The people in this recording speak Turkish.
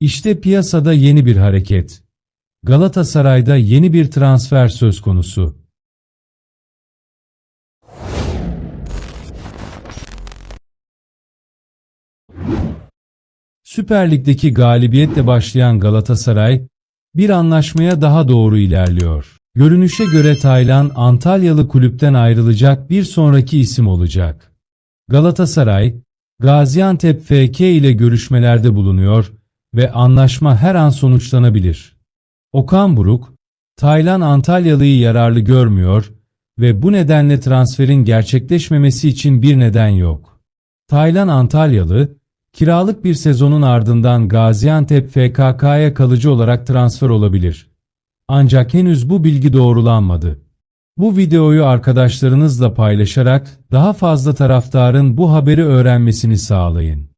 İşte piyasada yeni bir hareket. Galatasaray'da yeni bir transfer söz konusu. Süper Lig'deki galibiyetle başlayan Galatasaray, bir anlaşmaya daha doğru ilerliyor. Görünüşe göre Taylan Antalyalı kulüpten ayrılacak bir sonraki isim olacak. Galatasaray, Gaziantep FK ile görüşmelerde bulunuyor ve anlaşma her an sonuçlanabilir. Okan Buruk, Taylan Antalyalı'yı yararlı görmüyor ve bu nedenle transferin gerçekleşmemesi için bir neden yok. Taylan Antalyalı, kiralık bir sezonun ardından Gaziantep FKK'ya kalıcı olarak transfer olabilir. Ancak henüz bu bilgi doğrulanmadı. Bu videoyu arkadaşlarınızla paylaşarak daha fazla taraftarın bu haberi öğrenmesini sağlayın.